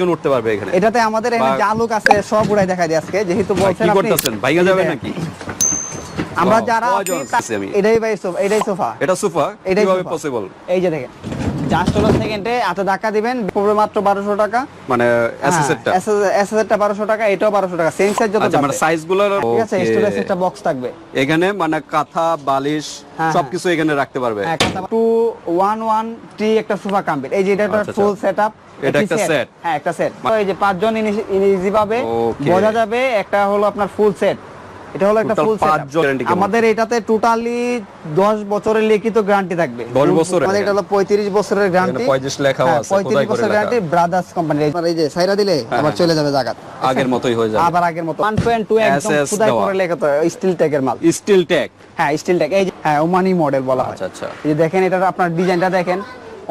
জন উঠতে পারবে এখানে। এটাতে আমাদের এখানে যা লোক আছে সব উড়াই দেখা দিই আজকে। যেহেতু বলছেন আপনি করতেছেন? ভাইয়া যাবে নাকি? আমরা যারা? এটাই ভাই সোফা এটাই সোফা। এটা সোফা? এটাই পসিবল এই যে দেখেন। জাস্ট হলো সেকেন্ডে ধাক্কা দিবেন পড়বে মাত্র বারোশো টাকা। মানে হ্যাঁ, অ্যাসেসেটটা অ্যাসেসেটটা বারোশো টাকা এটাও বারোশো টাকা সেম সাইজ যত আচ্ছা মানে ঠিক আছে স্টোরেজ একটা বক্স থাকবে। এখানে মানে কাঁথা বালিশ হ্যাঁ, সবকিছু এখানে রাখতে পারবে। টু ওয়ান ওয়ান টি একটা সোফা কাম্পিট এই যে এটা একটা আচ্ছা, ফুল আচ্ছা। সেট আপ এটা একটা set? হ্যাঁ একটা সেট এই যে পাঁচজন ইজি পাবে। বোঝা যাবে একটা হলো আপনার ফুল সেট এটা হলো একটা ফুল? আমাদের এটাতে টোটালি 10 বছরের লিখিত গ্যারান্টি থাকবে। 10 বছরের? আমাদের এটা হলো 35 বছরের গ্যারান্টি 35 লেখাও আছে, 35 বছরের গ্যারান্টি ব্রাদার্স কোম্পানি এই যে সাইরা দিলে আবার চলে যাবে জায়গা আগের মতোই হয়ে যাবে। আবার আগের মতো। 1.2 একদম খুদাই। করে লেখা তো স্টিল ট্যাগের মাল। স্টিল ট্যাগ হ্যাঁ স্টিল ট্যাগ এই যে হ্যাঁ ওমানি মডেল বলা হয়। আচ্ছা আচ্ছা। এই যে দেখেন এটার আপনার ডিজাইনটা দেখেন।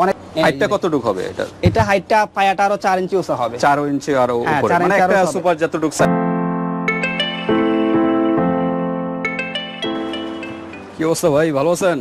অনেক হাইটটা কতটুকু হবে এটা? এটা হাইটটা পায়াটা আরও চার ইঞ্চি উঁচা হবে। চার ইঞ্চি আরও হ্যাঁ, উপরে। চার মানে ইঞ্চি একটা সুপার যতটুকু অবস্থা ভাই ভালো আছেন?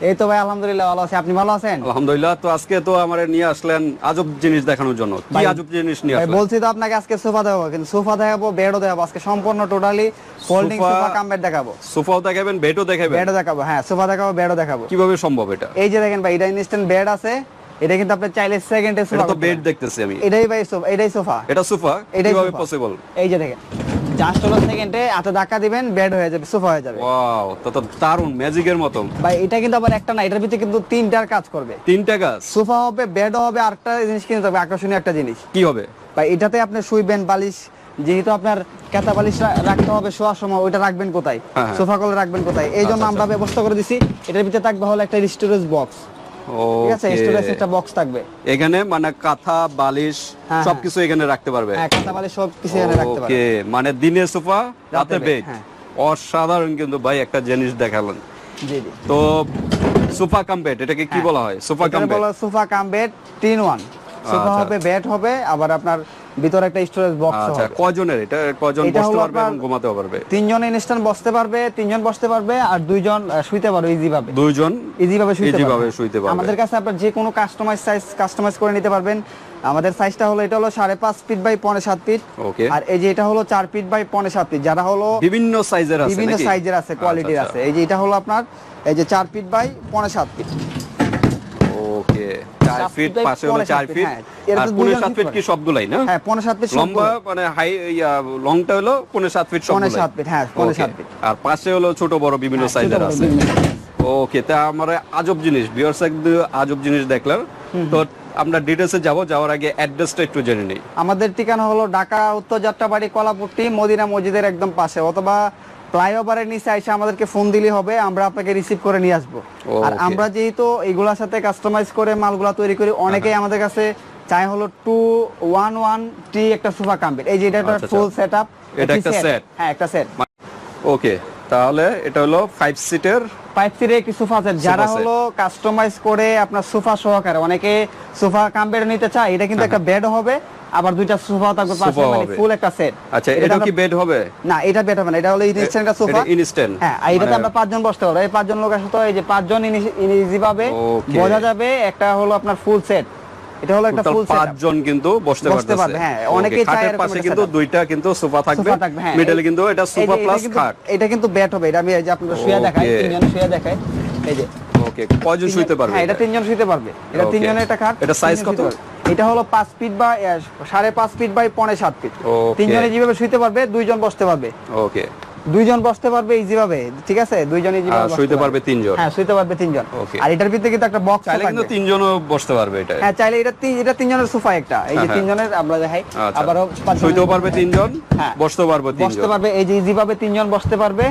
এই তো ভাই আলহামদুলিল্লাহ ভালো আছি। আপনি ভালো আছেন? আলহামদুলিল্লাহ তো আজকে তো আমার নিয়ে আসলেন আজব জিনিস দেখানোর জন্য। কি আজব জিনিস নিয়ে আসলেন? বলছি তো আপনাকে আজকে সোফা দেখাবো কিন্তু সোফা দেখাবো বেডও দেখাবো। আজকে সম্পূর্ণ totally folding sofa- cum bed দেখাবো। সোফাও দেখাবেন বেডও দেখাবেন? বেডও দেখাবো হ্যাঁ সোফা দেখাবো বেডও দেখাবো। কীভাবে সম্ভব এটা? এই যে দেখেন ভাই এটা ইনস্ট্যান্ট বেড আছে। এটা কিন্তু আপনি চাইলে সেকেন্ডে এটা সোফা তো বেড দেখতেছি আমি। এটাই ভাই সোফা এটাই সোফা। এটা সোফা? কীভাবে পসিবল এই যে দেখেন। জাস্ট হলো সেকেন্ডে এত ধাক্কা দিবেন বেড হয়ে যাবে সোফা হয়ে যাবে। ওয়াও তো তো দারুণ ম্যাজিকের মতো। ভাই এটা কিন্তু আবার একটা না এটার ভিতরে কিন্তু তিনটার কাজ করবে। তিনটা গাছ সোফা হবে বেডও হবে আরেকটা জিনিস কিনতে হবে আকর্ষণীয় একটা জিনিস। কি হবে? ভাই এটাতে আপনি শুইবেন বালিশ যেহেতু আপনার কেতা বালিশ রাখতে হবে শোয়ার সময় ওইটা রাখবেন কোথায়? হ্যাঁ, হ্যাঁ। সোফা কলে রাখবেন কোথায়? এই জন্য আচ্ছা, আমরা ব্যবস্থা করে দিছি এটার ভিতরে থাকবে হলো একটা স্টোরেজ বক্স ঠিক আছে স্টোরেজ একটা বক্স থাকবে। এখানে মানে কাঁথা বালিশ হ্যাঁ, সবকিছু এখানে রাখতে পারবে। হ্যাঁ কেতা বালিশ সব এখানে রাখতে পারবেন ওকে মানে দিনে সোফা রাতে বেড হ্যাঁ। অসাধারণ কিন্তু ভাই একটা জিনিস দেখালেন। জি জি। তো সোফা কাম বেড এটাকে কি বলা হয়? সোফা কাম বেড বলা সোফা কাম বেড তিন ওয়ান। সোফা আচ্ছা। হবে বেড হবে আবার আপনার ভিতরে একটা স্টোরেজ বক্স আচ্ছা হবে। কজনের? এটা কজন বসতে পারবে এবং ঘুমাতেও পারবে? তিনজন ইনস্ট্যান্ট বসতে পারবে তিনজন বসতে পারবে আর দুইজন শুইতে পারবে ইজি ভাবে দুইজন ইজি ভাবে শুইতে পারবে। শুইতে পারবে। আমাদের কাছে আপনার যে কোনো কাস্টমাইজ সাইজ কাস্টমাইজ করে নিতে পারবেন। আমাদের সাইজটা হলো এটা হলো সাড়ে পাঁচ ফিট বাই পনেরো সাত ফিট ওকে। আর এই যে এটা হলো চার ফিট বাই পনেরো সাত ফিট যারা হলো বিভিন্ন সাইজের আছে বিভিন্ন সাইজের আছে কোয়ালিটির আচ্ছা, আছে। এই যে এটা হলো আপনার এই যে চার ফিট বাই পনেরো সাত ফিট ওকে ফিট পাশে হলো ফিট হ্যাঁ। আর ফিট কি সবগুলাই না? হ্যাঁ পনেরো সাত ফিট লম্বা মানে হাই লংটা হলো পনেরো সাত ফিট সবগুলাই। সাত ফিট হ্যাঁ পনেরো Okay. সাত ফিট। আর পাশে হলো ছোট বড় বিভিন্ন সাইজের আছে। ওকে তা আমার আজব জিনিস ভিউয়ার্স আজব জিনিস দেখলাম। তো আমরা ডিটেলসে যাব যাওয়ার আগে অ্যাড্রেসটা একটু জেনে নিই। আমাদের ঠিকানা হলো ঢাকা উত্তর যাত্রাবাড়ি কলাপুট্টি মদিনা মসজিদের একদম পাশে অথবা ফ্লাইওভারের নিচে আমাদেরকে ফোন দিলে হবে আমরা আপনাকে রিসিভ করে নিয়ে আসব। আর আমরা যেহেতু এগুলোর সাথে কাস্টমাইজ করে মালগুলা তৈরি করি অনেকেই আমাদের কাছে চাই হলো টু ওয়ান ওয়ান টি একটা সোফা কাম্পিট এই যে এটা একটা ফুল সেট আপ এটা একটা set? হ্যাঁ একটা সেট ওকে তাহলে এটা হলো ফাইভ সিটের ফাইভ সিটের একটি সোফা সেট যারা হলো কাস্টমাইজ করে আপনার সোফা সহকারে অনেকে সোফা কাম্পেট নিতে চায় এটা কিন্তু একটা বেড হবে। আবার দুইটা সোফা থাকবে পাশে মানে ফুল একটা সেট আচ্ছা এটা কি বেড হবে? না এটা বেড হবে না এটা হলো ইনস্ট্যান্ট একটা সোফা। instant? হ্যাঁ এটাতে মানে- আমরা পাঁচজন বসতে পারব। এই পাঁচজন লোক আসলে এই যে পাঁচজন ইজি বোঝা যাবে একটা হলো আপনার ফুল সেট এটা হলো একটা ফুল সেট পাঁচজন কিন্তু বসতে পারবে, হ্যাঁ। অনেকেই চায় এরকম পাশে কিন্তু দুইটা কিন্তু সোফা থাকবে। সোফা হ্যাঁ। মিডলে কিন্তু এটা সোফা প্লাস খাট। এটা কিন্তু বেড হবে এটা আমি এই যে আপনাদের শুয়ে দেখাই. তিনজন শুয়ে দেখাই এই যে। ওকে কয়জন শুইতে পারবে হ্যাঁ এটা তিনজন শুইতে পারবে। এটা. তিনজনের একটা খাট এটা সাইজ কত? এটা হলো পাঁচ ফিট বা সাড়ে পাঁচ ফিট বাই পনেরো সাত ফিট তিনজনে যেভাবে শুইতে পারবে দুইজন বসতে পারবে। ওকে দুইজন বসতে পারবে ইজি ভাবে ঠিক আছে? দুইজন ইজি আর শুইতে পারবে। তিনজন। হ্যাঁ শুইতে পারবে তিনজন. আর এটার ভিতরে কিন্তু একটা বক্স চাইলে কিন্তু তিনজনও বসতে পারবে এটা হ্যাঁ চাইলে এটা তিন- এটা তিনজনের সোফা একটা। এই যে হ্যাঁ, হ্যাঁ। তিনজনের আমরা দেখাই। আচ্ছা। আবারও শুইতেও পারবে তিনজন হ্যাঁ। বসতেও পারবে তিনজন। বসতে পারবে। এই যে ইজি ভাবে তিনজন বসতে পারবে।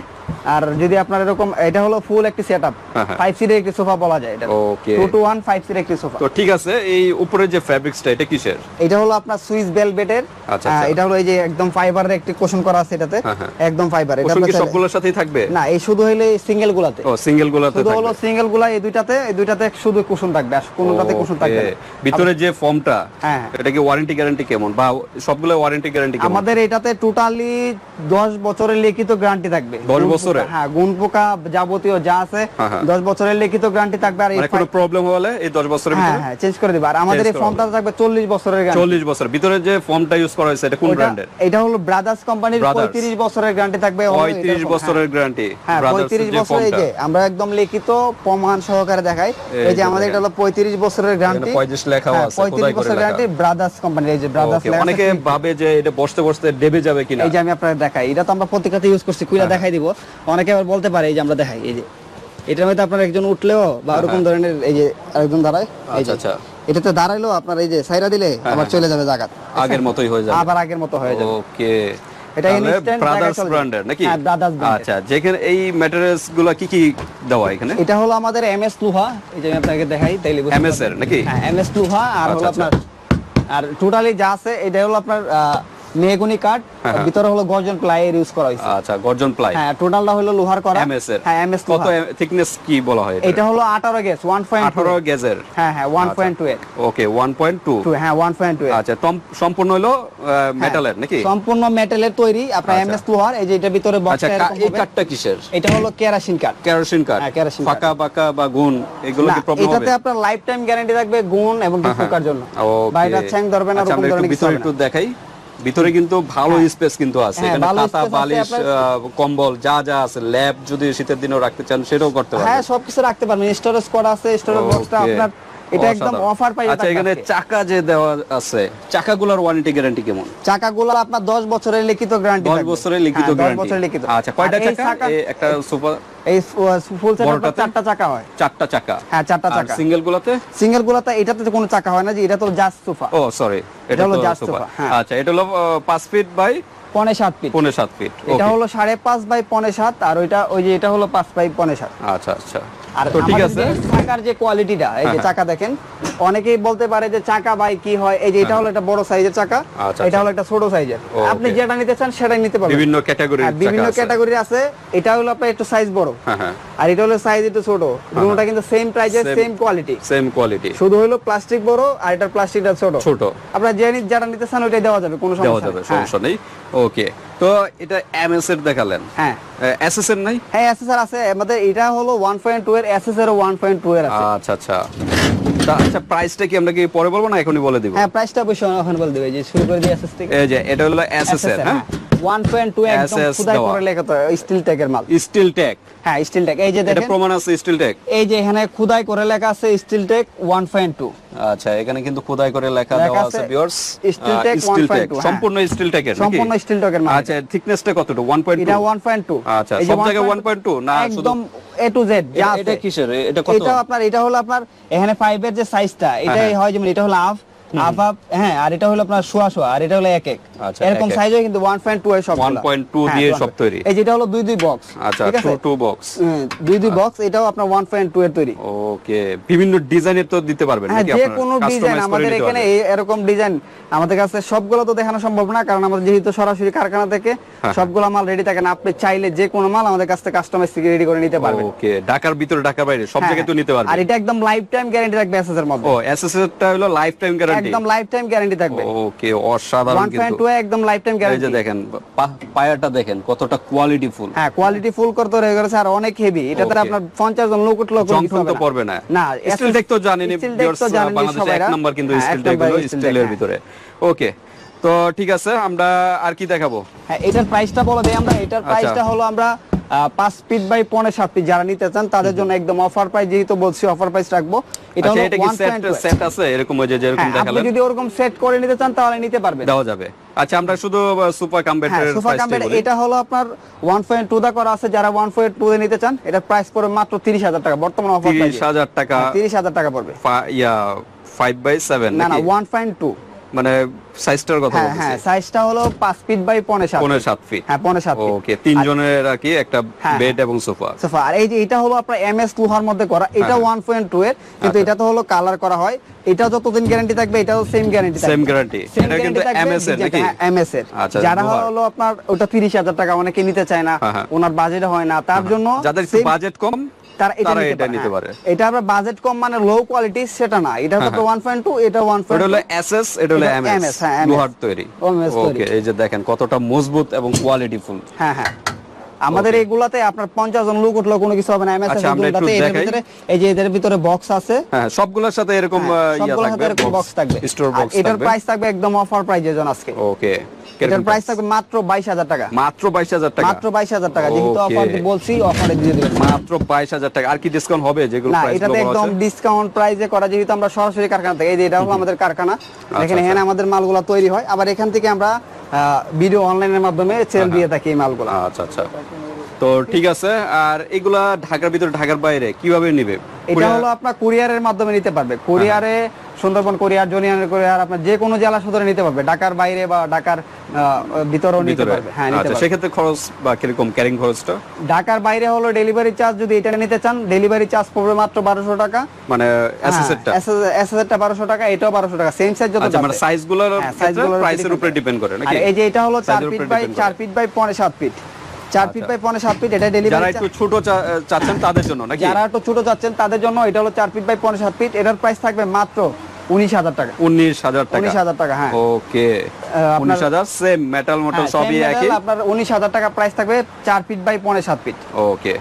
আর যদি আপনার এরকম এটা হলো ফুল একটি সেটআপ হ্যাঁ, হ্যাঁ। ফাইভ সিটের একটি সোফা বলা যায় এটা Okay. Two two one five সিটের একটি সোফা তো ঠিক আছে এই উপরে যে ফ্যাব্রিক্সটা এটা কিসের এটা হলো আপনার সুইস বেলভেটের আচ্ছা, আচ্ছা। এটা হলো এই যে একদম ফাইবারের একটি কোশন করা আছে এটাতে হ্যাঁ, হ্যাঁ। একদম ফাইবার এটা আপনার সবগুলোর সাথেই থাকবে না এই শুধু হইলে সিঙ্গেল গুলাতে ও সিঙ্গেল গুলাতে শুধু হলো সিঙ্গেলগুলা এই দুইটাতে এই দুইটাতে শুধু কুশন থাকবে আর কোনোটাতে কুশন থাকবে। ভিতরে যে ফর্মটা হ্যাঁ। এটা কি ওয়ারেন্টি গ্যারান্টি কেমন বা সবগুলো ওয়ারেন্টি গ্যারান্টি কেমন আমাদের এটাতে টোটালি 10 বছরের লিখিত গ্যারান্টি থাকবে 10 বছরের? বছরের হ্যাঁ গুণ পোকা যাবতীয় যা আছে হ্যাঁ, হ্যাঁ। দশ বছরের লিখিত গ্যারান্টি থাকবে আর এই মানে কোনো প্রবলেম হলে এই দশ বছরের হ্যাঁ ভিতরে হ্যাঁ চেঞ্জ করে দিবে। আর আমাদের এই ফর্মটা থাকবে চল্লিশ বছরের গ্যারান্টি চল্লিশ বছর। ভিতরে যে ফর্মটা ইউজ করা হয়েছে এটা কোন ব্র্যান্ডের এটা হলো ব্রাদার্স কোম্পানির Brothers। পঁয়ত্রিশ বছরের গ্যারান্টি থাকবে। হলো এটার পঁয়ত্রিশ ফর্ম, বছরের গ্যারান্টি হ্যাঁ পঁয়ত্রিশ বছর এই যে আমরা একদম লিখিত প্রমাণ সহকারে দেখাই। এই যে আমাদের এটা হলো পঁয়ত্রিশ বছরের গ্যারান্টি 35 লেখাও আছে, খোদাই পঁয়ত্রিশ করে বছর লেখা। গ্যারান্টি ব্রাদার্স কোম্পানির এই যে ব্রাদার্স অনেকে ভাবে যে এটা বসতে বসতে ডেবে যাবে কিনা। এই যে আমি আপনাকে দেখাই এটা তো আমরা পত্রিকাতে ইউজ করছি হ্যাঁ, কুইলা দেখাই দিব। অনেকে আবার বলতে পারে এই যে আমরা দেখাই এই যে এটার মধ্যে আপনার একজন উঠলেও বা ওরকম ধরনের এই যে আরেকজন দাঁড়ায় হ্যাঁ, আচ্ছা, এটাতে দাঁড়াইলো আপনার এই যে সাইরা দিলে আবার চলে যাবে জায়গা আগের মতোই হয়ে যাবে। আবার আগের মতো হয়ে যাবে। ওকে। এটা instant ব্রাদার্স ব্র্যান্ডের নাকি? হ্যাঁ, Brothers brand আচ্ছা যেখানে এই ম্যাটেরিয়ালসগুলো কি কি দেওয়া এখানে? এটা হলো আমাদের এমএস লুহা এই যে আমি আপনাকে দেখাই তাইলে বুঝতে এমএস এর নাকি? হ্যাঁ এমএস লুহা আর হলো আচ্ছা, আচ্ছা। আপনার আর টোটালি যা আছে এটা হলো আপনার মেগুনি কাঠ হ্যাঁ, ভিতরে হলো গর্জন প্লাই এর ইউজ করা হয়েছে। আচ্ছা গর্জন প্লাই। হ্যাঁ টোটালটা হলো লোহার করা। এমএস এর। হ্যাঁ এমএস কত থিকনেস কি বলা হয় এটা? হলো 18 গেজ 1.2 18 গেজের হ্যাঁ হ্যাঁ 1.2 এর ওকে 1.2 টু হ্যাঁ 1.2 এর আচ্ছা সম্পূর্ণ হলো মেটালের নাকি? হ্যাঁ, সম্পূর্ণ মেটালের তৈরি আপনার আচ্ছা। এমএস লোহার এই যে এটা ভিতরে আচ্ছা বক্সটা কা- এই। কাঠটা কিসের? এটা হলো কেরাসিন কাঠ। কেরোসিন কাঠ। হ্যাঁ, কেরোসিন কাঠ। ফাঁকা বাঁকা বা গুণ এগুলো কি প্রবলেম হবে? এটাতে আপনার লাইফ টাইম গ্যারান্টি থাকবে গুণ এবং হ্যাঁ, হ্যাঁ। জন্য. বাইরে ছ্যাং ধরবে না আচ্ছা, এরকম ধরনের কিছু ভিতরে একটু দেখাই। ভিতরে কিন্তু ভালো স্পেস কিন্তু আছে। হ্যাঁ, এখানে খাতা বালিশ কম্বল যা যা আছে ল্যাব যদি শীতের দিনেও রাখতে চান সেটাও করতে হ্যাঁ সবকিছু রাখতে পারবেন। স্টোরেজ করা আছে স্টোরেজ বক্সটা আপনার এটা একদম অফার পাই আচ্ছা এখানে চাকা যে দেওয়া আছে চাকাগুলোর ওয়ারেন্টি গ্যারান্টি কেমন? চাকাগুলো আপনার 10 বছরের লিখিত গ্যারান্টি 10 বছরের লিখিত 10 গ্যারান্টি বছরের লিখিত। আচ্ছা কয়টা চাকা? একটা সুপার এই ফুল সেটআপটা চারটা চাকা হয়। চারটা চাকা। হ্যাঁ চারটা চাকা। সিঙ্গেল গুলোতে সিঙ্গেল গুলোতে এটাতে তো কোনো চাকা হয় না যে এটা তো জাস্ট সোফা। ও সরি এটা এটা হলো জাস্ট সোফা। হ্যাঁ। আচ্ছা এটা হলো 5 ফিট বাই পনে সাত ফিট পৌনে 7 ফিট এটা হলো সাড়ে পাঁচ বাই পনে সাত আর ওইটা ওই যে এটা হলো পাঁচ বাই পনে সাত। আচ্ছা আচ্ছা। আর তো ঠিক আছে। চাকার যে কোয়ালিটিটা এই যে হ্যাঁ, চাকা দেখেন অনেকেই বলতে পারে যে চাকা বাই কি হয় এই যে এটা হলো একটা বড় সাইজের চাকা আচ্ছা, এটা হলো একটা ছোট সাইজের আপনি যেটা নিতে চান সেটাই নিতে পারবেন। বিভিন্ন ক্যাটাগরির হ্যাঁ, বিভিন্ন ক্যাটাগরি আছে। এটা হলো আপনার একটু সাইজ বড়। হ্যাঁ হ্যাঁ। আর এটা হলো সাইজ একটু ছোট। দুটোটা কিন্তু সেম প্রাইজের সেম কোয়ালিটি সেম কোয়ালিটি শুধু হলো প্লাস্টিক বড় আর এটার প্লাস্টিকটা ছোট। ছোট। আপনারা যে যেটা নিতে চান ওইটাই দেওয়া যাবে কোনো সমস্যা নেই। হ্যাঁ। সমস্যা নেই। ওকে তো এটা এমএস এর দেখালেন। হ্যাঁ। এসএস এর নাই? হ্যাঁ এসএসআর আছে। আমাদের এটা হলো 1.2 এর এসএসআর 1.2 এর আছে। আচ্ছা আচ্ছা। আচ্ছা প্রাইসটা কি আমরা কি পরে বলব না এখনই বলে দিব? হ্যাঁ প্রাইসটা অবশ্যই এখন বলে দিবে। যে শুরু করে দিই এসএস থেকে এই যে এটা হলো এসএস এর হ্যাঁ। 1.2 একদম খুদাই দেওয়া। করে লেখা তো স্টিল ট্যাগের মাল। স্টিল টেক হ্যাঁ স্টিল ট্যাগ এই যে এটা প্রমাণ আছে স্টিল টেক এই যে এখানে খুদাই করে লেখা আছে স্টিল ট্যাগ 1.2 আচ্ছা এখানে কিন্তু খোদাই করে লেখা লেখা দেওয়া আছে আছে ভিউয়ার্স Steel Tech 1.2 হ্যাঁ। সম্পূর্ণ স্টিল টেকের সম্পূর্ণ steel tech মাল। আচ্ছা থিকনেসটা কতটুকু? 1.2 এটা 1.2 আচ্ছা, সব জায়গায় 1.2 1.2 না শুধু- একদম এ টু জেড যা এটা- এটা কিসের? এটা কত? এটা আপনার এটা হলো আপনার এখানে ফাইভের যে সাইজটা এটাই হ্যাঁ। হয় যেমন এটা হলো হাফ হাফ হাফ হ্যাঁ আর এটা হলো আপনার শোয়া শোয়া আর এটা হলো এক এক। এরকম এক। এক। সাইজ হয় কিন্তু 1.2 এর সব 1.2 দিয়ে সব তৈরি। এই যেটা হলো দুই দুই বক্স আচ্ছা টু টু বক্স দুই দুই বক্স এটাও আপনার 1.2 এর তৈরি। ওকে বিভিন্ন ডিজাইনের তো দিতে পারবেন হ্যাঁ নাকি যে আপনারা? কোনো Customize ডিজাইন আমাদের এখানে এই এরকম ডিজাইন আমাদের কাছে সবগুলো তো দেখানো সম্ভব না কারণ আমাদের যেহেতু সরাসরি কারখানা থেকে হ্যাঁ। সবগুলো মাল রেডি থাকে না আপনি চাইলে যে কোনো মাল আমাদের কাছ থেকে কাস্টমাইজ থেকে রেডি করে নিতে পারবেন। ওকে ঢাকার ভিতরে ঢাকার বাইরে সব হ্যাঁ, জায়গায় তো নিতে পারবেন। আর এটা একদম লাইফ টাইম গ্যারান্টি থাকবে এসএস এর মধ্যে। ও এসএসএরটা হলো লাইফ টাইম গ্যারান্টি একদম লাইফ টাইম গ্যারান্টি থাকবে। ওকে অসাধারণ কিন্তু 1.2 একদম লাইফ টাইম গ্যারান্টি দেখেন পায়াটা দেখেন কতটা কোয়ালিটি ফুল হ্যাঁ কোয়ালিটি ফুল করতে হয়ে গেছে আর অনেক হেভি এটাতে Okay. আপনার 50 জন লোক উঠল জং তো পড়বে না। স্টিল বাংলাদেশে এক নাম্বার কিন্তু হ্যাঁ, স্টিল স্টিলের ভিতরে। ওকে তো ঠিক আছে আমরা আর কি দেখাবো? হ্যাঁ এটার প্রাইসটা বলে দেই আমরা। এটার আচ্ছা। প্রাইসটা হলো আমরা পাঁচ ফিট বাই পনেরো সাত ফিট যারা নিতে চান তাদের জন্য একদম অফার প্রাইস যেহেতু বলছি অফার প্রাইস রাখব। এটা আচ্ছা হলো এটা কি সেট সেট আছে? এরকম ওই যে যেরকম হ্যাঁ, আপনি দেখালেন? যদি ওরকম সেট করে নিতে চান তাহলে নিতে পারবেন। দেওয়া যাবে। আচ্ছা আমরা শুধু সুপার হ্যাঁ কাম্বেটের সোফা প্রাইসটাই এটা হলো আপনার 1.2 দা করা আছে। যারা 1.2 এ নিতে চান এটা প্রাইস পড়বে মাত্র 30000 টাকা। বর্তমান অফার প্রাইস 30000 টাকা 30000 টাকা পড়বে। ইয়া 5 বাই 7 না না নাকি? 1.2 মানে সাইজটার কথা হ্যাঁ হ্যাঁ সাইজটা হলো 5 ফিট বাই 5.5 পনেরো সাত ফিট হ্যাঁ 5.5 ফিট ওকে তিনজনের আর কি একটা হ্যাঁ। বেড এবং সোফা সোফা আর এই যে এটা হলো আপনার এমএস লোহার মধ্যে করা এটা হ্যাঁ। 1.2 এর কিন্তু আচ্ছা। এটা তো হলো কালার করা হয়। এটা যতদিন গ্যারান্টি থাকবে এটাও সেম গ্যারান্টি থাকবে। সেম গ্যারান্টি এটা কিন্তু এমএস এর নাকি? হ্যাঁ, এর আচ্ছা, যারা হলো আপনার ওটা 30000 টাকা অনেকে নিতে চায় না। হ্যাঁ, হ্যাঁ। ওনার বাজেট হয় না। তার জন্য যাদের বাজেট কম তারা এটা নিতে পারে। হ্যাঁ। পারে। এটা আমরা বাজেট কম মানে লো কোয়ালিটি সেটা না। এটা হলো 1.2 এটা 1.2 এটা হলো এসএস এটা হলো এমএস হ্যাঁ, লোহার তৈরি। ওকে এই যে দেখেন কতটা মজবুত এবং কোয়ালিটিফুল হ্যাঁ হ্যাঁ। আমাদের এগুলাতে আপনার পঞ্চাশ জন লোক উঠল কোনো কিছু হবে না। এমএস আচ্ছা, দেখাই। ভিতরে এই যে এদের ভিতরে বক্স আছে। হ্যাঁ সবগুলোর সাথে এরকম ইয়া থাকবে এরকম বক্স থাকবে। স্টোর এটার প্রাইস থাকবে একদম অফার প্রাইজের জন্য আজকে। ওকে এটার প্রাইস থাকবে মাত্র বাইশ হাজার টাকা। মাত্র বাইশ হাজার টাকা? মাত্র বাইশ হাজার টাকা যেহেতু অফার বলছি অফারে দিয়ে দেবেন। মাত্র বাইশ হাজার টাকা। আর কি ডিসকাউন্ট হবে যেগুলো না এটাতে একদম ডিসকাউন্ট করা যেহেতু আমরা সরাসরি কারখানা থেকে এই যে এটা হলো আমাদের কারখানা। আচ্ছা। এখানে আমাদের মালগুলো তৈরি হয়। আবার এখান থেকে আমরা ভিডিও অনলাইনের মাধ্যমে সেল দিয়ে থাকি এই মালগুলো। আচ্ছা আচ্ছা। তো ঠিক আছে আর এগুলা ঢাকার ভিতরে ঢাকার বাইরে কীভাবে নিবে? এটা হলো আপনার কুরিয়ারের মাধ্যমে নিতে পারবে। কুরিয়ারে সুন্দরবন কুরিয়ার জুনিয়র কুরিয়ার আপনার যে কোনো জেলা সদরে নিতে পারবে। ঢাকার বাইরে বা ঢাকার ভিতরেও নিতে পারবে। হ্যাঁ নিতে আচ্ছা পারবে। সেক্ষেত্রে খরচ বা কীরকম ক্যারিং খরচটা? ঢাকার বাইরে হলো ডেলিভারি চার্জ যদি এটা নিতে চান ডেলিভারি চার্জ পড়বে মাত্র বারোশো টাকা। মানে অ্যাসেসেটটা এসএসএরটা বারোশো টাকা এটাও বারোশো টাকা সেম সাইজ যত আচ্ছা মানে যাবে। সাইজগুলোর হ্যাঁ, size গুলোর প্রাইসের উপরে ডিপেন্ড করে আর নাকি? এই যে এটা হলো চার Size ফিট বাই depend চার করে। ফিট বাই পনেরো সাত ফিট চার ফিট বাই পনেরো সাত ফিট এটা যারা একটু ছোট চাচ্ছেন তাদের জন্য নাকি? যারা একটু ছোট চাচ্ছেন তাদের জন্য এটা হলো চার ফিট বাই পনেরো সাত ফিট এটার প্রাইস থাকবে মাত্র উনিশ হাজার টাকা। উনিশ হাজার টাকা। উনিশ হাজার টাকা হ্যাঁ। ওকে। উনিশ হাজার সেম মেটাল মোটাল হ্যাঁ, সবই একই? আপনার উনিশ হাজার টাকা প্রাইস থাকবে চার ফিট বাই পনেরো সাত ফিট ওকে।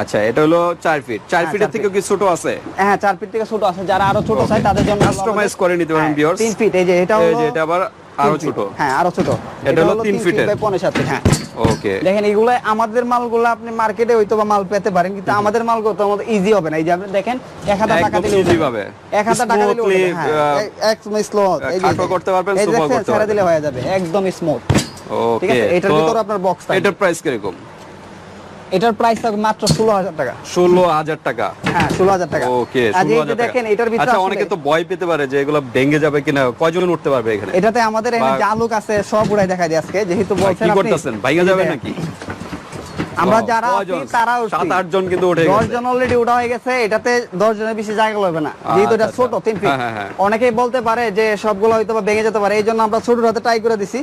আচ্ছা এটা হলো চার ফিট চার হ্যাঁ, ফিটের চার থেকে কি ছোট আছে? হ্যাঁ চার ফিট থেকে ছোট আছে। যারা আরও ছোট চাই তাদের জন্য কাস্টমাইজ করে নিতে পারেন হ্যাঁ, ভিউয়ার্স তিন ফিট এই যে এটা এই যে এটা আবার আরও ছোট। হ্যাঁ আরও ছোট। এটা হলো তিন feet feet-এর। পনেরো সাত feet, হ্যাঁ। ওকে দেখেন এগুলো আমাদের মালগুলো আপনি মার্কেটে হয়তো বা মাল পেতে পারেন কিন্তু আমাদের মালগুলো তো আমাদের ইজি হবে না। এই যে আপনি দেখেন এক হাজার টাকা একদম দিলে ইজি পাবে। ভাবে। এক হাজার টাকা দিলে একদম স্লো খাটো করতে পারবেন, সুপার করতে ছেড়ে পারবেন। দিলে হয়ে যাবে একদম স্মুথ ঠিক আছে? এটার ভিতর আপনার বক্স এটার প্রাইস কীরকম? এটার প্রাইস থাকবে মাত্র ষোলো হাজার টাকা। ষোলো হাজার টাকা? হ্যাঁ ষোলো হাজার টাকা। ওকে আর ষোলো এই যে হাজার টাকা। দেখেন এটার ভিতরে আচ্ছা অনেকে তো ভয় পেতে পারে যে এগুলো ভেঙে যাবে কিনা কয়জন উঠতে পারবে এখানে? এটাতে আমাদের এখানে বা- যা লোক আছে সব উড়াই দেখা দিয়ে আজকে। যেহেতু বলছেন আপনি কি করতেছেন? ভাইয়া যাবে নাকি? আমরা যারা তারা সাত আট জন কিন্তু উঠে দশ জন অলরেডি উঠা হয়ে গেছে এটাতে দশ জনের বেশি জায়গা লবে না। যেহেতু এটা আচ্ছা, ছোট তিন ফিট হ্যাঁ, হ্যাঁ, হ্যাঁ। অনেকেই বলতে পারে যে সবগুলো হয়তো বা ভেঙে যেতে পারে। এই জন্য আমরা ছোট হাতে ট্রাই করে দিছি।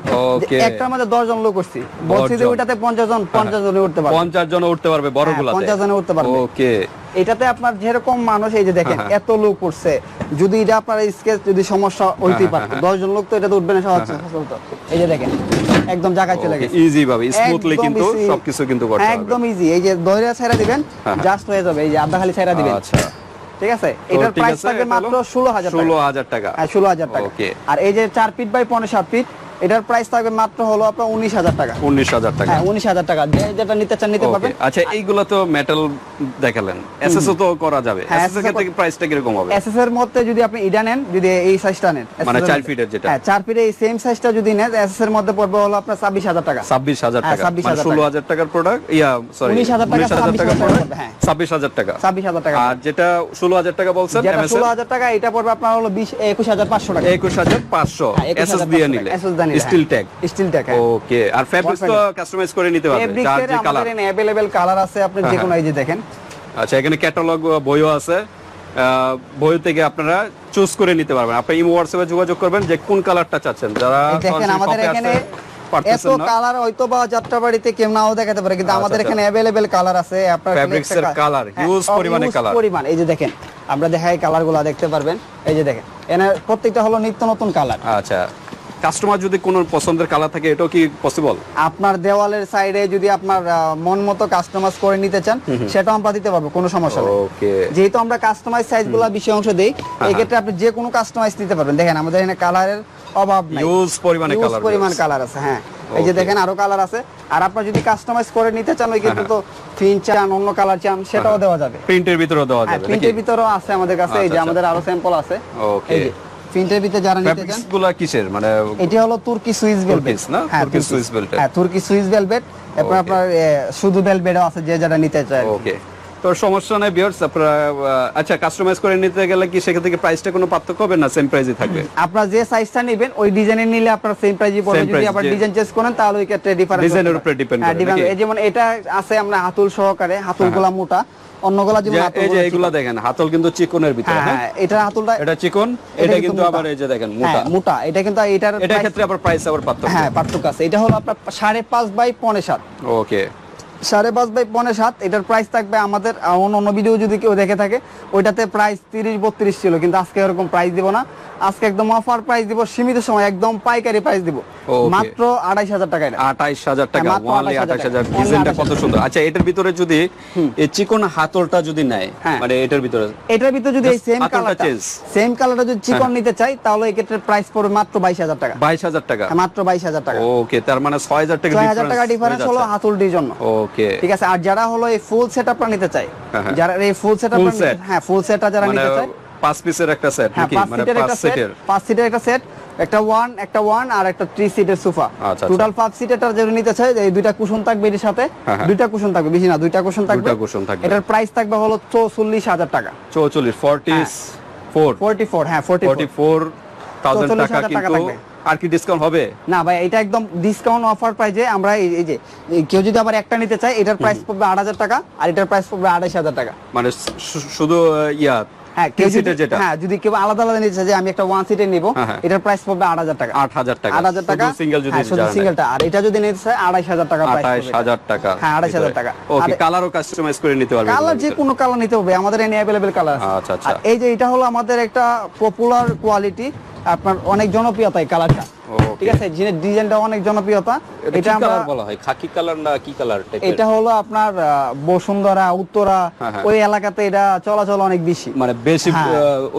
একটার মধ্যে দশ জন লোক উঠছি। বলছি যে ওইটাতে পঞ্চাশ জন পঞ্চাশ জনে উঠতে পারবে। পঞ্চাশ জন উঠতে পারবে বড় গুলাতে 50 জনে উঠতে পারবে। ওকে এটাতে আপনার যেরকম মানুষ এই যে দেখেন। এত লোক উঠছে। যদি এটা আপনার স্কেচ যদি সমস্যা হইতেই পারে দশ জন লোক তো এটাতে উঠবে না সহজ সহজ তো। এই যে দেখেন। একদম জায়গায় চলে গেছে। ইজি ভাবে স্মুথলি কিন্তু সবকিছু কিন্তু করতে হবে। একদম ইজি এই যে দইরা ছাইরা দিবেন হ্যাঁ। জাস্ট হয়ে যাবে এই যে আধা খালি ছাইরা দিবেন। আচ্ছা। ঠিক আছে? এটার প্রাইস থাকবে মাত্র হলো ষোলো হাজার ষোলো টাকা হাজার টাকা। হ্যাঁ ষোলো হাজার টাকা। ওকে আর এই যে চার ফিট বাই পনেরো সাত ফিট এটার প্রাইস থাকবে মাত্র হলো আপনার উনিশ হাজার টাকা। উনিশ হাজার টাকা। হ্যাঁ উনিশ হাজার টাকা। যেটা নিতে চান নিতে পারবেন। আচ্ছা এইগুলো তো মেটাল দেখালেন। এসএসও তো করা যাবে। হ্যাঁ, এসএস এর ক্ষেত্রে প্রাইসটা কীরকম হবে? এসএস এর মধ্যে যদি আপনি ইডা নেন যদি এই সাইজটা নেন মানে এর চার মধ্যে। ফিটের যেটা? হ্যাঁ চার ফিটের এই সেম সাইজটা যদি নেন এসএস এর মধ্যে পড়বে হলো আপনার ছাব্বিশ হাজার টাকা। ছাব্বিশ হাজার হ্যাঁ, টাকা। মানে ষোলো হাজার টাকার প্রোডাক্ট ইয়া সরি 19,000 টাকা, 26,000 টাকা প্রোডাক্ট হ্যাঁ। ছাব্বিশ হাজার টাকা। ছাব্বিশ হাজার টাকা আর যেটা ষোলো হাজার টাকা বলছেন যেটা MSN? ষোলো হাজার টাকা এটা পড়বে আপনার হলো বিশ একুশ হাজার পাঁচশো টাকা। একুশ হাজার পাঁচশো। হ্যাঁ, 21,500 এসএস দিয়ে নিলে। SS নিলে, steel. Tag steel tag okay আর ফেব্রিক্স তো কাস্টমাইজ করে নিতে পারবে যার যে কালার আমাদের অ্যাভেলেবেল কালার আছে আপনি যে কোনো এই যে দেখেন। আচ্ছা এখানে ক্যাটালগ বইও আছে। বই থেকে আপনারা চুজ করে নিতে পারবেন। আপনি ইমো হোয়াটসঅ্যাপে যোগাযোগ করবেন যে কোন কালারটা চাচ্ছেন। যারা দেখেন আমাদের এখানে এত কালার হয়তো বা যাত্রাবাড়িতে কেউ নাও দেখাতে পারে কিন্তু আচ্ছা, আমাদের আচ্ছা। এখানে কালার আছে আপনার খালি এর কা- colour, হ্যাঁ, পরিমাণে colour। পরিমাণ। এই যে দেখেন আমরা দেখাই কালারগুলা দেখতে পারবেন। এই যে দেখেন এনার প্রত্যেকটা হলো নিত্য নতুন কালার আচ্ছা। কাস্টমার যদি কোনো পছন্দের কালার থাকে এটাও কি পসিবল আপনার দেওয়ালের সাইডে যদি আপনার মন মতো কাস্টমাইজ করে নিতে চান সেটাও আমরা দিতে পারব কোনো সমস্যা নেই। ওকে যেহেতু আমরা কাস্টমাইজ সাইজগুলা বেশি অংশ দেই এই ক্ষেত্রে আপনি যে কোনো কাস্টমাইজ নিতে পারবেন। দেখেন আমাদের এখানে কালারের অভাব নাই। ইউজ পরিমাণে কালার পরিমাণ কালার আছে। হ্যাঁ। এই যে দেখেন আরও কালার আছে। আর আপনার যদি কাস্টমাইজ করে নিতে চান ওই ক্ষেত্রে তো ফিন চান অন্য কালার চান সেটাও দেওয়া যাবে। প্রিন্টের ভিতরেও দেওয়া হ্যাঁ যাবে প্রিন্টের ভিতরেও আছে আমাদের কাছে এই যে আচ্ছা, আমাদের আরও স্যাম্পল আছে। Okay. এই প্রিন্টের ভিতরে যারা নিতে চানগুলা কিসের? মানে এটি হলো তুর্কি সুইস ভেলভেট না? তুর্কি সুইস velvet। হ্যাঁ তুর্কি সুইস ভেলভেট এরপর আপনার শুধু ভেলভেটও আছে যে যারা নিতে চায় ওকে তো সমস্যা নেই বিয়ার্স আপনারা আচ্ছা কাস্টমাইজ করে নিতে গেলে কি সেক্ষেত্রে কি প্রাইসটা কোনো পার্থক্য হবে না? সেম প্রাইসই থাকবে? আপনার যে সাইজটা নেবেন ওই ডিজাইনের নিলে আপনার সেম প্রাইসই পড়বে। যদি আবার ডিজাইন চেঞ্জ করেন তাহলে ওই ক্ষেত্রে ডিফারেন্স উপরে depend করে, যেমন এটা আছে আমরা হাতুল সহকারে হাতুলগুলা মোটা। অন্যগুলা যেমন এই যে এগুলা দেখেন হাতল কিন্তু চিকনের ভিতরে হ্যাঁ হ্যাঁ? হ্যাঁ এটা হাতুলটা এটা চিকন এটা কিন্তু আবার এই যে দেখেন মোটা হ্যাঁ মোটা। এটা কিন্তু এটার এটা ক্ষেত্রে আবার প্রাইস আবার পার্থক্য। হ্যাঁ পার্থক্য আছে। এটা হলো আপনার সাড়ে পাঁচ বাই পনে সাত। ওকে সাড়ে পাঁচ বাই পনেরো সাত এটার প্রাইস থাকবে আমাদের অন্য অন্য ভিডিও যদি কেউ দেখে থাকে ওইটাতে প্রাইস তিরিশ বত্রিশ ছিল কিন্তু আজকে এরকম প্রাইস দিব না। আজকে একদম অফার প্রাইস দিব সীমিত সময় একদম পাইকারি প্রাইস দিব। মাত্র আড়াইশ হাজার টাকা আঠাইশ হাজার টাকা হ্যাঁ, 28,000 আঠাইশ হাজার ডিজাইনটা কত সুন্দর। আচ্ছা এটার ভিতরে যদি এই চিকন হাতলটা যদি নেয় হ্যাঁ। মানে এটার ভিতরে? এটার ভিতরে যদি এই সেম কালারটা সেম কালারটা যদি চিকন নিতে চাই তাহলে এই ক্ষেত্রে প্রাইস পড়বে মাত্র বাইশ হাজার টাকা। বাইশ হাজার টাকা? হ্যাঁ, মাত্র বাইশ হাজার টাকা। ওকে তার মানে ছয় হাজার টাকা ছয় হাজার টাকা ডিফারেন্স হলো হাতুলটির জন্য। ওকে ঠিক আছে আর যারা হলো এই ফুল সেট আপটা নিতে চাই হ্যাঁ, হ্যাঁ। যারা এই ফুল সেট। হ্যাঁ ফুল সেটটা যারা মানে নিতে চায় পাঁচ পিসের একটা সেট হ্যাঁ নাকি মানে পাঁচ সেটের পাঁচ সিটের একটা সেট একটা ওয়ান একটা ওয়ান আর একটা থ্রি সিটের সোফা আচ্ছা, টোটাল পাঁচ সিটেরটা যেটা নিতে চাই এই দুইটা কুশন থাকবে এর সাথে হ্যাঁ, হ্যাঁ। দুইটা কুশন থাকবে বেশি না দুইটা কুশন থাকবে দুইটা cushion থাকবে। এটার প্রাইস থাকবে হলো চৌচল্লিশ হাজার টাকা চৌচল্লিশ ফর্টি হ্যাঁ। ফোর ফোরটি ফোর হ্যাঁ ফোরটি ফর্টি ফোর থাউজেন্ড 44,000 টাকা কিন্তু। আর কি ডিসকাউন্ট হবে? না ভাই এটা একদম ডিসকাউন্ট অফার প্রাইজে আমরা এই যে কেউ যদি আবার একটা নিতে চায় এটার প্রাইস পড়বে আট হাজার টাকা আর এটার প্রাইস পড়বে আড়াইশ হাজার টাকা। মানে শুধু ইয়া হ্যাঁ কেউ যদি যেটা? হ্যাঁ যদি কেউ আলাদা আলাদা নিতে চায় যে আমি একটা ওয়ান সিটে নিব হ্যাঁ, হ্যাঁ। এটার প্রাইস পড়বে আট হাজার টাকা। আট হাজার টাকা। আট হাজার টাকা? সিঙ্গেল যদি শুধু সিঙ্গেলটা আর এটা যদি নিতে চায় আড়াইশ হাজার টাকা হাজার টাকা। হ্যাঁ, 28,000 টাকা। ওকে কালারও কাস্টমাইজ করে নিতে পারবে কালার যে কোনো কালার নিতে হবে। আমাদের এনে অ্যাভেলেবেল কালার আচ্ছা, আচ্ছা। এই যে এটা হলো আমাদের একটা পপুলার কোয়ালিটি আপনার অনেক জনপ্রিয়তা এই কালারটা ঠিক আছে? জিনের ডিজাইনটা অনেক জনপ্রিয়তা। এটা আমরা বলা হয়? খাকি কালার না কি কালার এটা হলো আপনার বসুন্ধরা উত্তরা হ্যাঁ, হ্যাঁ। ওই এলাকাতে এটা চলাচল অনেক বেশি। মানে বেশি হ্যাঁ।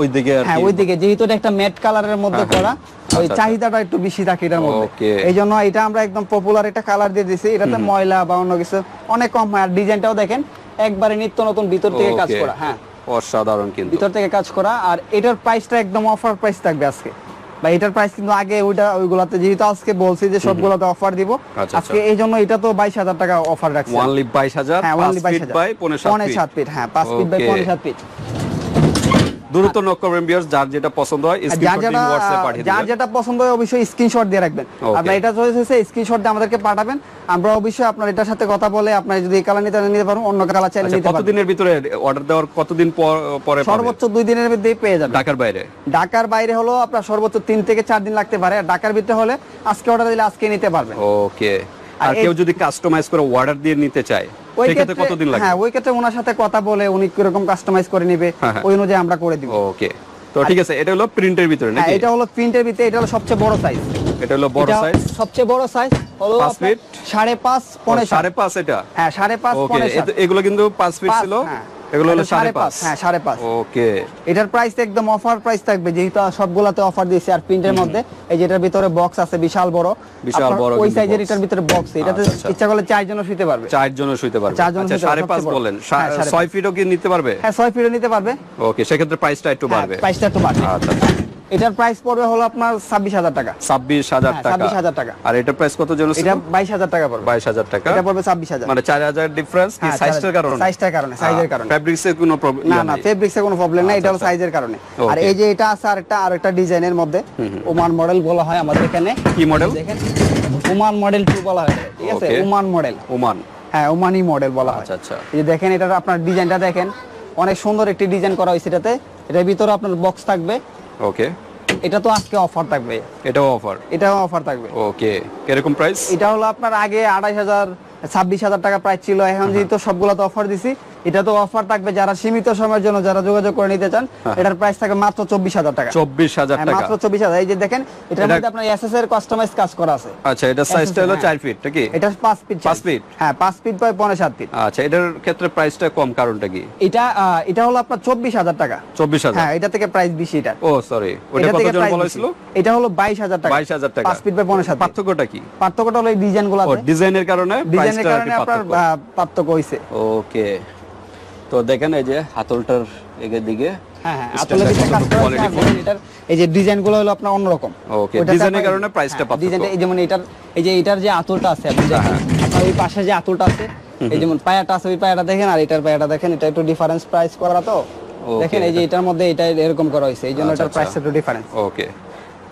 ওই দিকে আর হ্যাঁ কি ওইদিকে। যেহেতু এটা একটা ম্যাট কালারের মধ্যে করা হ্যাঁ। ওই আচ্ছা, চাহিদাটা একটু বেশি থাকে এটার মধ্যে. এই জন্য এটা আমরা একদম পপুলার একটা কালার দিয়ে দিছি এটাতে ময়লা বা অন্য কিছু অনেক কম হয়। আর ডিজাইনটাও দেখেন একবারে নিত্য নতুন ভিতর থেকে কাজ করা। হ্যাঁ। অসাধারণ কিন্তু। ভিতর থেকে কাজ করা আর এটার প্রাইসটা একদম অফার প্রাইস থাকবে আজকে। বা এটার প্রাইস কিন্তু আগে ওইটা ওইগুলাতে যেহেতু আজকে বলছি যে সবগুলাতে অফার দিব আচ্ছা, আজকে এই জন্য এটা তো বাইশ হাজার টাকা অফার রাখছি। অনলি বাইশ হাজার হ্যাঁ অনলি বাইশ হাজার। পনেরো সাত ফিট হ্যাঁ পাঁচ ফিট বাই. পনেরো সাত ফিট দ্রুত নক করবেন ভিউয়ার্স যার যেটা পছন্দ হয় স্ক্রিনশট দিন হোয়াটসঅ্যাপ পাঠিয়ে যার যেটা পছন্দ হয় অবশ্যই স্ক্রিনশট দিয়ে রাখবেন. এটা চয়েস স্ক্রিনশট দিয়ে আমাদেরকে পাঠাবেন। আমরা অবশ্যই আপনার এটার সাথে কথা বলে আপনার যদি এই কালার নিতে নিতে পারেন অন্য কালার চাইলে আচ্ছা নিতে কতদিনের ভিতরে অর্ডার দেওয়ার কতদিন পর- পরে সর্বোচ্চ দুই দিনের মধ্যেই পেয়ে যাবেন। ঢাকার বাইরে? ঢাকার বাইরে হলো আপনার সর্বোচ্চ তিন থেকে চার দিন লাগতে পারে। আর ঢাকার ভিতরে হলে আজকে অর্ডার দিলে আজকে নিতে পারবেন। ওকে আর কেউ যদি কাস্টমাইজ করে অর্ডার দিয়ে নিতে চায় ওই সেক্ষেত্রে ক্ষেত্রে কতদিন লাগে হ্যাঁ ওই ক্ষেত্রে ওনার সাথে কথা বলে উনি কীরকম কাস্টমাইজ করে নিবে হ্যাঁ, হ্যাঁ। ওই অনুযায়ী আমরা করে দিব। ওকে তো ঠিক আছে এটা হলো প্রিন্টের ভিতরে হ্যাঁ নাকি? এটা হলো প্রিন্টের ভিতরে এটা হলো সবচেয়ে বড় সাইজ এটা হলো বড় সাইজ সবচেয়ে বড় সাইজ হলো 5 ফিট? সাড়ে পাঁচ পনেরো সাত। সাড়ে পাঁচ এটা? হ্যাঁ 5.5 পনে এগুলো কিন্তু 5 ফিট ছিল? হ্যাঁ। এগুলো হলো সাড়ে পাঁচ। হ্যাঁ সাড়ে পাঁচ। ওকে। এটার প্রাইস একদম অফার প্রাইস থাকবে যেহেতু সবগুলাতে অফার দিয়েছি আর প্রিন্টের মধ্যে। এই যে এটার ভিতরে বক্স আছে বিশাল বড়। বিশাল বড় ওই সাইজের এটার ভিতরে বক্স এটাতে আচ্ছা, আচ্ছা। ইচ্ছা করলে চারজনও শুতে পারবে। চারজনও শুইতে পারবে। চারজন আচ্ছা শুতে সাড়ে পারবে, পাঁচ বলেন। হ্যাঁ, ছয় ফিটও কি নিতে পারবে? হ্যাঁ ছয় ফিটও নিতে পারবে। ওকে সেক্ষেত্রে প্রাইসটা একটু বাড়বে। প্রাইসটা একটু বাড়বে। আচ্ছা আচ্ছা। এটার প্রাইস পড়বে হলো আপনার ছাব্বিশ হাজার টাকা। ছাব্বিশ হাজার হ্যাঁ, টাকা। 26,000 টাকা। আর এটার প্রাইস কত জন এটা বাইশ হাজার টাকা পড়বে। বাইশ হাজার টাকা। এটা পড়বে ছাব্বিশ হাজার। মানে চার হাজার ডিফারেন্স কি হ্যাঁ, সাইজটার কারণে? সাইজটার কারণে, সাইজের কারণে। ফ্যাব্রিক্স এর কোনো প্রবলেম না না ফেব্রিক্স এর কোনো প্রবলেম নাই এটা হলো আচ্ছা, সাইজের কারণে। আর এই যে এটা আছে আরেকটা আরেকটা ডিজাইনের মধ্যে ওমান মডেল বলা হয় আমাদের এখানে। কি মডেল দেখেন ওমান মডেল টু বলা হয় ঠিক আছে? ওমান মডেল ওমান হ্যাঁ ওমানি মডেল বলা হয়। আচ্ছা আচ্ছা। এই যে দেখেন এটার আপনার ডিজাইনটা দেখেন। অনেক সুন্দর একটি ডিজাইন করা হয়েছে এটাতে। এটার ভিতরে আপনার বক্স থাকবে। ওকে এটা তো আজকে অফার থাকবে। এটাও অফার এটাও অফার থাকবে। ওকে কীরকম প্রাইস এটা হলো আপনার আগে আড়াইশ হাজার ছাব্বিশ হাজার টাকা প্রাইস ছিল। এখন যেহেতু সবগুলোতে অফার দিছি এটা তো অফার থাকবে যারা সীমিত সময়ের জন্য যারা যোগাযোগ করে নিতে চান এটার প্রাইস থাকবে মাত্র চব্বিশ হাজার টাকা। চব্বিশ হাজার হ্যাঁ, টাকা। মাত্র চব্বিশ হাজার। এই যে দেখেন এটার এটা- মধ্যে আপনার এসএস এর কাস্টমাইজ কাজ করা আছে। আচ্ছা এটা সাইজটা হলো হ্যাঁ। চার ফিট নাকি? এটা পাঁচ ফিট পাঁচ feet? হ্যাঁ পাঁচ ফিট বাই পনেরো সাত ফিট আচ্ছা এটার ক্ষেত্রে প্রাইসটা কম কারণটা কি? এটা এটা হলো আপনার চব্বিশ হাজার টাকা। চব্বিশ হাজার। হ্যাঁ এটা থেকে প্রাইস বেশি এটা। ও সরি ওটা কত জন price বলা হয়েছিল এটা হলো বাইশ হাজার টাকা। 22,000 টাকা। পাঁচ ফিট বাই পনেরো সাত। পার্থক্যটা কি? পার্থক্যটা হলো এই ডিজাইনগুলো ডিজাইনের কারণে ডিজাইনের প্রাইসটা কারণে আপনার পার্থক্য? হয়েছে ওকে তো দেখেন এই যে হাতলটার এগের দিকে হ্যাঁ হ্যাঁ দেখেন এই যে ডিজাইনগুলো হলো আপনার অন্যরকম। Okay, ওইটাতে design এর আপনার- কারণে price টা হ্যাঁ, ডিজাইনটা এই যেমন এটার এই যে এটার যে আতলটা আছে আপনি দেখেন আপনার ওই পাশে যে আতলটা আছে এই যেমন পায়াটা আছে ওই পায়াটা দেখেন আর এটার পায়াটা দেখেন এটা একটু ডিফারেন্স প্রাইস করা তো। দেখেন এই যে এটার মধ্যে এটা এরকম করা হয়েছে এই জন্য এটার প্রাইস। একটু ডিফারেন্স ওকে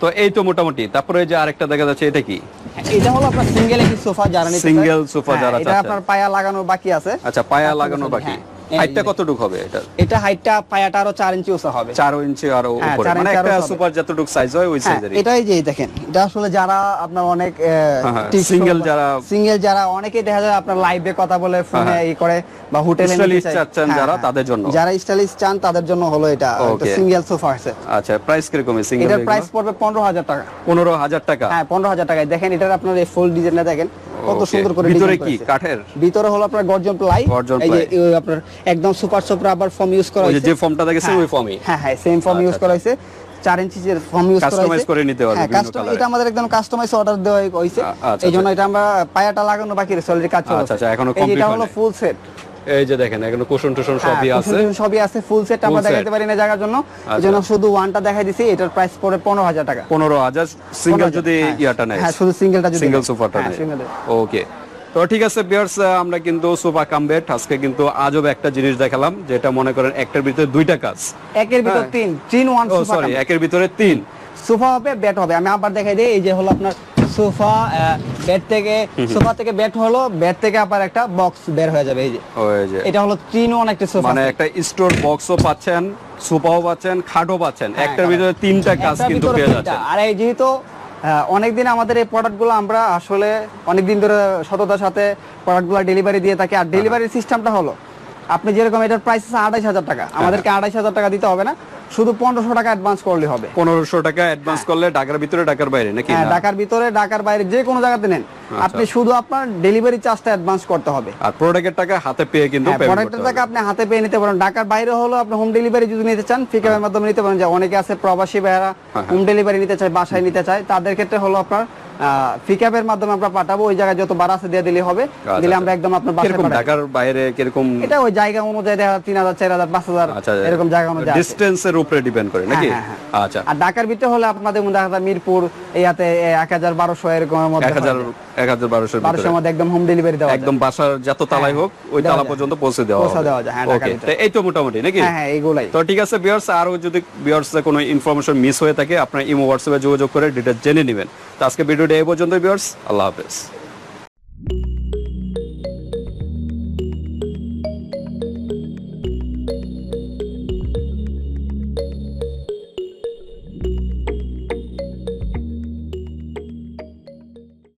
তো এই তো মোটামুটি তারপরে যে আরেকটা দেখা যাচ্ছে এটা কি? এটা হলো আপনার সিঙ্গেল একটি সোফা যারা নিতে চায়। Single হ্যাঁ, যারা এটা আপনার পায়া লাগানো বাকি আছে। আচ্ছা পায়া লাগানো বাকি। হাইটটা কতটুকু হবে এটা এটা হাইটটা পায়াটা আরও চার ইঞ্চি উঁচা হবে। চার ইঞ্চি আরও হ্যাঁ, উপরে। মানে একটা সুপার যতটুকু সাইজ হয় ওই হ্যাঁ, সাইজেরই এটাই যে দেখেন এটা আসলে যারা আপনার অনেক হ্যাঁ, single যারা- সিঙ্গেল যারা অনেকেই দেখা যায় আপনার লাইভে কথা বলে ফোনে হ্যাঁ। ই করে বা হোটেলে। চাচ্ছেন হ্যাঁ, যারা, হ্যাঁ। তাদের জন্য। যারা স্টাইলিশ চান তাদের জন্য হলো এটা সিঙ্গেল সোফা আছে। আচ্ছা প্রাইস কীরকম সিঙ্গেল এটার প্রাইস পড়বে পনেরো হাজার টাকা। পনেরো হাজার টাকা। হ্যাঁ পনেরো হাজার টাকায়। দেখেন এটার আপনার এই ফুল ডিজাইনটা দেখেন কত সুন্দর করে ভিতরে কি? কাঠের? ভিতরে হলো আপনার গর্জন প্লাই এই যে আপনার একদম সুপার সুপার আবার ফর্ম ইউজ করা হয়েছে। যে ফর্মটা দেখেছেন হ্যাঁ, ওই ফর্মই হ্যাঁ হ্যাঁ সেম ফর্ম আচ্ছা, ইউজ করা হয়েছে। চার ইঞ্চি যে ফর্ম ইউজ করা Customize করে নিতে পারবে হ্যাঁ বিভিন্ন এটা আমাদের একদম কাস্টমাইজ অর্ডার দেওয়া হয়েছে। আচ্ছা, এই জন্য এটা আমরা পায়াটা লাগানো বাকি রয়েছে অলরেডি কাজ চলছে। আচ্ছা, আচ্ছা, এখনও কমপ্লিট এটা হলো ফুল সেট এই যে দেখেন এখানে কুশন টুশন সবই আছে। সবই আছে ফুল সেট আমরা দেখাতে পারি না জায়গার জন্য। আচ্ছা। এই জন্য শুধু ওয়ানটা দেখাই দিছি এটার প্রাইস পড়ে পনেরো হাজার টাকা। পনেরো হাজার সিঙ্গেল যদি হ্যাঁ। ইয়াটা নেয়। হ্যাঁ শুধু সিঙ্গেলটা যদি সিঙ্গেল নেয়। সোফাটা হ্যাঁ, নেয়। ওকে তো ঠিক আছে বিয়ার্স আমরা কিন্তু সোফা কাম বেড আজকে কিন্তু আজব একটা জিনিস দেখালাম যেটা মনে করেন একটার ভিতরে দুইটা কাজ। একের ভিতর হ্যাঁ। তিন তিন ওয়ান সরি একের ভিতরে তিন। সোফা হবে বেড হবে। আমি আবার দেখাই দিই এই যে হলো আপনার সোফা বেড থেকে সোফা থেকে বেড হলো বেড থেকে আবার একটা বক্স বের হয়ে যাবে এই যে। এটা হলো তিন ওয়ান একটা সোফা। মানে একটা স্টোর বক্সও পাচ্ছেন সোফাও পাচ্ছেন খাটও পাচ্ছেন। হ্যাঁ, একটার ভিতরে তিনটা কাজ কিন্তু পেয়ে যাচ্ছেন। আর এই যেহেতু অনেকদিন আমাদের এই প্রোডাক্টগুলো আমরা আসলে অনেকদিন ধরে সততার সাথে প্রোডাক্টগুলো ডেলিভারি দিয়ে থাকি। আর ডেলিভারি সিস্টেমটা হলো আপনি যেরকম এটার প্রাইস আছে আড়াইশ হাজার টাকা। হ্যাঁ। আমাদেরকে আড়াইশ হাজার টাকা দিতে হবে না। শুধু পনেরোশো টাকা অ্যাডভান্স করলে হবে। পনেরোশো টাকা অ্যাডভান্স করলে ঢাকার ভিতরে ঢাকার বাইরে নাকি? হ্যাঁ ঢাকার ভিতরে ঢাকার বাইরে যে কোনো জায়গাতে নেন। আচ্ছা। আপনি শুধু আপনার ডেলিভারি চার্জটা অ্যাডভান্স করতে হবে। আর প্রোডাক্টের টাকা হাতে পেয়ে কিন্তু হ্যাঁ, প্রোডাক্টের টাকা আপনি হাতে পেয়ে নিতে পারেন। ঢাকার বাইরে হলো আপনি হোম ডেলিভারি যদি নিতে চান ফিকাপের মাধ্যমে নিতে পারেন। যে অনেকে আছে প্রবাসী ভাইয়ারা হ্যাঁ, হোম ডেলিভারি নিতে চায় বাসায় নিতে চায় তাদের ক্ষেত্রে হলো আপনার মাধ্যমে আমরা পাঠাবো ওই জায়গায় যত বাড়া আছে দিয়ে দিলে হবে। দিলে আমরা একদম আপনার বাসায় পাঠাবো ঢাকার বাইরে কীরকম? এটা ওই জায়গা অনুযায়ী দেখা আচ্ছা এরকম জায়গা অনুযায়ী। ডিস্টেন্সের উপরে ডিপেন্ড করে নাকি? হ্যাঁ, হ্যাঁ, আচ্ছা। আর ঢাকার ভিতরে হলে আপনাদের মধ্যে দেখা মিরপুর ইয়াতে এক হাজার বারোশো এরকম ভিতরে। মধ্যে একদম হোম ডেলিভারি দেওয়া একদম বাসার যত তালাই হোক ওই তালা পর্যন্ত পৌঁছে দেওয়া পৌঁছে দেওয়া যায়, হ্যাঁ, ঢাকার ভিতরে। এই তো মোটামুটি নাকি? হ্যাঁ হ্যাঁ এইগুলাই। তো ঠিক আছে আরও যদি বিয়ার্স কোনো ইনফরমেশন মিস হয়ে থাকে আপনার ইমো হোয়াটসঅ্যাপে যোগাযোগ করে ডিটেলস জেনে নেবেন। তো আজকে ভিডিওটা এই পর্যন্ত বিয়ার্স আল্লাহ হাফেজ।